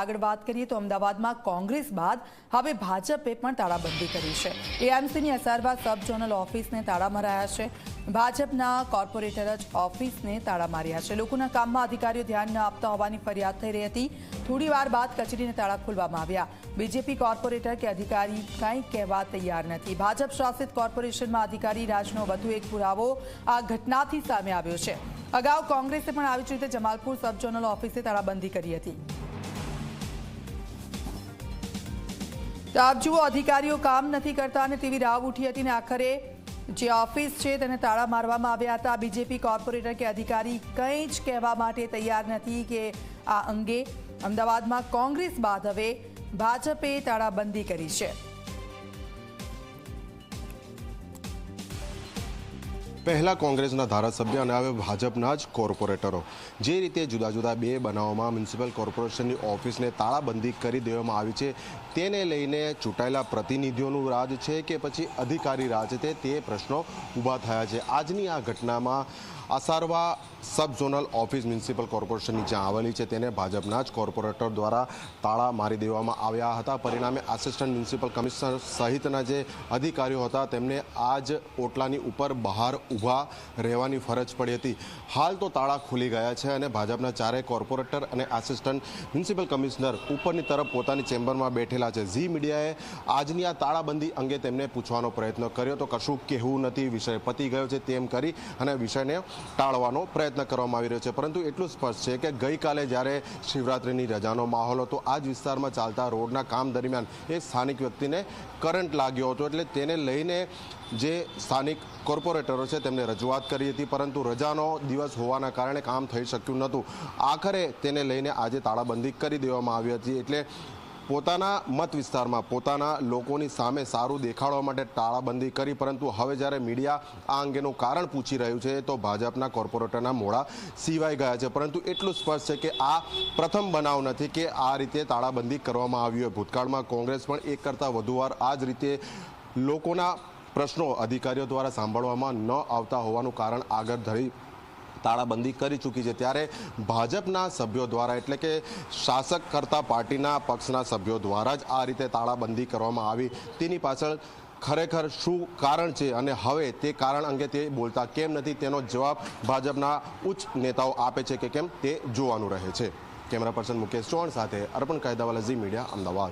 આગળ વાત કરીએ તો અમદાવાદમાં કોંગ્રેસ બાદ હવે ભાજપે પણ તાળાબંધી કરી છે. એએમસીની અસારવા સબ ઝોનલ ઓફિસને તાળા મરાયા છે. ભાજપના કોર્પોરેટર જ ઓફિસને તાળા માર્યા છે. લોકોના કામમાં અધિકારીઓ ધ્યાન ન આપતા હોવાની ફરિયાદ થઈ રહી હતી. થોડી વાર બાદ કચેરીને તાળા ખોલવામાં આવ્યા. બીજેપી કોર્પોરેટર કે અધિકારી કંઈ કહેવા તૈયાર નથી. ભાજપ શાસિત કોર્પોરેશનમાં અધિકારી રાજનો વધુ એક પુરાવો આ ઘટનાથી સામે આવ્યો છે. અગાઉ કોંગ્રેસે પણ આવી જ રીતે જમાલપુર સબ ઝોનલ ઓફિસે તાળાબંધી કરી હતી. તો આપ જુઓ, અધિકારીઓ કામ નથી કરતા અને તેવી રાવ ઉઠી હતી ને આખરે જે ઓફિસ છે તેને તાળા મારવામાં આવ્યા હતા. બીજેપી કોર્પોરેટર કે અધિકારી કંઈ જ કહેવા માટે તૈયાર નથી કે આ અંગે અમદાવાદમાં કોંગ્રેસ બાદ હવે ભાજપે તાળાબંધી કરી છે. પહેલા કોંગ્રેસના ધારાસભ્ય અને હવે ભાજપના જ કોર્પોરેટરો. જે રીતે જુદા જુદા બે બનાવોમાં મ્યુનિસિપલ કોર્પોરેશનની ઓફિસને તાળાબંધી કરી દેવામાં આવી છે, તેને લઈને ચૂંટાયેલા પ્રતિનિધિઓનું રાજ છે કે પછી અધિકારી રાજ છે તે પ્રશ્નો ઊભા થયા છે. આજની આ ઘટનામાં Asarwa sub zonal office municipal કોર્પોરેશનની જ્યાં આવેલી છે તેને ભાજપના જ કોર્પોરેટર દ્વારા તાળા મારી દેવામાં આવ્યા હતા. પરિણામે આસિસ્ટન્ટ મ્યુનિસિપલ કમિશનર સહિતના જે અધિકારીઓ હતા, તેમને આજ ઓટલાની ઉપર બહાર ઊભા રહેવાની ફરજ પડી હતી. હાલ તો તાળા ખુલી ગયા છે અને ભાજપના ચારેય કોર્પોરેટર અને આસિસ્ટન્ટ મ્યુનિસિપલ કમિશનર ઉપરની તરફ પોતાની ચેમ્બરમાં બેઠેલા છે. ઝી મીડિયાએ આજની આ તાળાબંધી અંગે તેમને પૂછવાનો પ્રયત્ન કર્યો. તો કશું કહેવું નથી. વિષય પતી ગયો છે તેમ કરી અને વિષયને ટાળવાનો પ્રયત્ન કરવામાં આવી રહ્યો છે. પરંતુ એટલું સ્પષ્ટ છે કે ગઈકાલે જ્યારે શિવરાત્રિની રજાનો માહોલ હતો, આ જ વિસ્તારમાં ચાલતા રોડના કામ દરમિયાન એ સ્થાનિક વ્યક્તિને કરંટ લાગ્યો હતો. એટલે તેને લઈને જે સ્થાનિક કોર્પોરેટરો છે તેમને રજૂઆત કરી હતી, પરંતુ રજાનો દિવસ હોવાના કારણે કામ થઈ શક્યું નહોતું. આખરે તેને લઈને આજે તાળાબંધી કરી દેવામાં આવી હતી, એટલે પોતાના મત વિસ્તારમાં પોતાના લોકોની સામે સારું દેખાડવા માટે તાળાબંધી કરી, પરંતુ હવે જ્યારે મીડિયા આ અંગેનું કારણ પૂછી રહ્યું છે, તો ભાજપના કોર્પોરેટરના મોડા સિવાય ગયા છે. પરંતુ એટલું સ્પષ્ટ છે કે આ પ્રથમ બનાવ નથી કે આ રીતે તાળાબંધી કરવામાં આવી હોય. ભૂતકાળમાં કોંગ્રેસ પણ એક કરતાં વધુ વાર આ જ રીતે લોકોના પ્રશ્નો અધિકારીઓ દ્વારા સાંભળવામાં ન આવતા હોવાનું કારણ આગળ ધરી તાળાબંધી કરી ચૂકી છે. ત્યારે ભાજપના સભ્યો દ્વારા, એટલે કે શાસક કરતા પાર્ટીના પક્ષના સભ્યો દ્વારા જ આ રીતે તાળાબંધી કરવામાં આવી. તેની પાછળ ખરેખર શું કારણ છે અને હવે તે કારણ અંગે તે બોલતા કેમ નથી? તેનો જવાબ ભાજપના ઉચ્ચ નેતાઓ આપે છે કે કેમ? તે જોવાનું રહે છે. કેમેરા પર્સન મુકેશ ચૌહાણ સાથે અર્પણ કાયદાવાલા ઝી મીડિયા, અમદાવાદ.